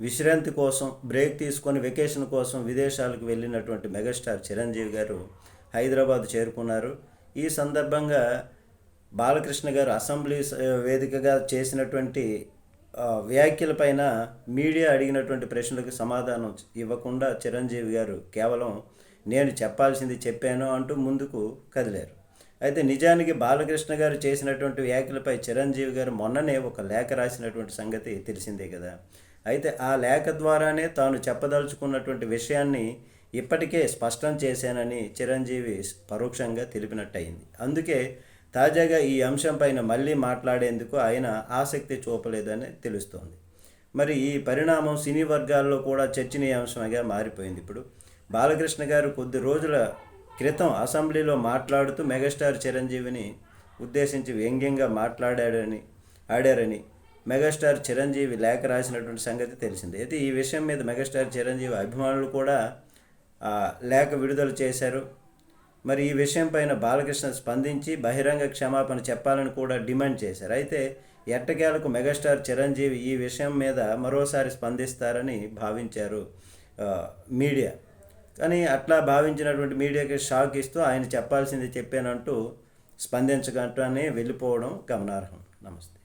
విశ్రాంతి కోసం బ్రేక్ తీసుకొని వెకేషన్ కోసం విదేశాలకు వెళ్ళినటువంటి మెగాస్టార్ చిరంజీవి గారు హైదరాబాద్ చేరుకున్నారు. ఈ సందర్భంగా బాలకృష్ణ గారు అసెంబ్లీ వేదికగా చేసినటువంటి వ్యాఖ్యలపైన మీడియా అడిగినటువంటి ప్రశ్నలకు సమాధానం ఇవ్వకుండా చిరంజీవి గారు కేవలం నేను చెప్పాల్సింది చెప్పాను అంటూ ముందుకు కదిలారు. అయితే నిజానికి బాలకృష్ణ గారు చేసినటువంటి వ్యాఖ్యలపై చిరంజీవి గారు మొన్ననే ఒక లేఖ రాసినటువంటి సంగతి తెలిసిందే కదా. అయితే ఆ లేఖ ద్వారానే తాను చెప్పదలుచుకున్నటువంటి విషయాన్ని ఇప్పటికే స్పష్టం చేశానని చిరంజీవి పరోక్షంగా తెలిపినట్టయింది. అందుకే తాజాగా ఈ అంశంపైన మళ్ళీ మాట్లాడేందుకు ఆయన ఆసక్తి చూపలేదని తెలుస్తోంది. మరి ఈ పరిణామం సినీ వర్గాల్లో కూడా చర్చనీయాంశంగా మారిపోయింది ఇప్పుడు. బాలకృష్ణ గారు కొద్ది రోజుల క్రితం అసెంబ్లీలో మాట్లాడుతూ మెగాస్టార్ చిరంజీవిని ఉద్దేశించి వ్యంగ్యంగా మాట్లాడాడని ఆడారని మెగాస్టార్ చిరంజీవి లేఖ రాసినటువంటి సంగతి తెలిసింది. అయితే ఈ విషయం మీద మెగాస్టార్ చిరంజీవి అభిమానులు కూడా లేఖ విడుదల చేశారు. మరి ఈ విషయం పైన బాలకృష్ణ స్పందించి బహిరంగ క్షమాపణ చెప్పాలని కూడా డిమాండ్ చేశారు. అయితే ఎట్టకేలకు మెగాస్టార్ చిరంజీవి ఈ విషయం మీద మరోసారి స్పందిస్తారని భావించారు మీడియా. కానీ అట్లా భావించినటువంటి మీడియాకి షాక్ ఇస్తూ ఆయన చెప్పాల్సింది చెప్పానంటూ స్పందించగంటనే వెళ్ళిపోవడం గమనార్హం. నమస్తే.